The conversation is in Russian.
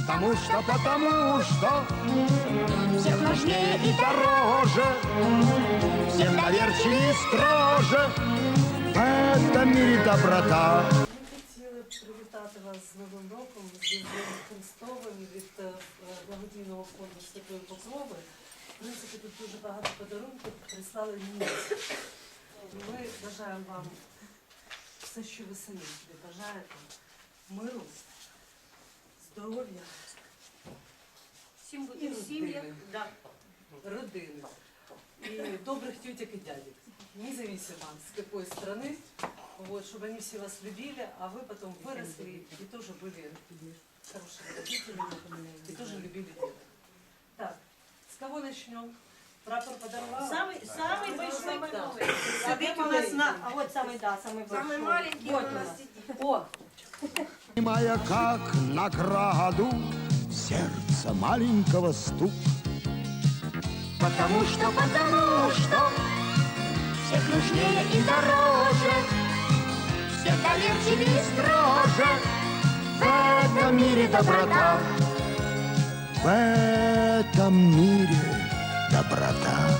Потому что, потому что Всех нужнее и дороже Всем доверчивее и строже В этом мире доброта Ми хотіли привітати вас з Новим роком, з Різдвом Христовим від е, е, благодійного фонду Святої Покрови. В принципі, тут дуже багато подарунків прислали місяць. Ми бажаємо вам все, що ви самі собі бажаєте. Миру, здоров'я Всім і бути в сім'ях. родини. Да. родины и добрых тетек и дядек, независимо с какой страны, вот, чтобы они все вас любили, а вы потом выросли и тоже были хорошими родителями и тоже любили деток. Так, с кого начнем? Прапор подарувала? Самий, самий большой Да. новий. Сидить у нас на, а от самий, да, самий большой. Самый маленький Вот у у нас нас. сидит. О, Понимая, как награду в сердце маленького стук. Потому что, потому что всех нужнее и дороже, всех доверчивее и строже. В этом мире доброта, в этом мире доброта.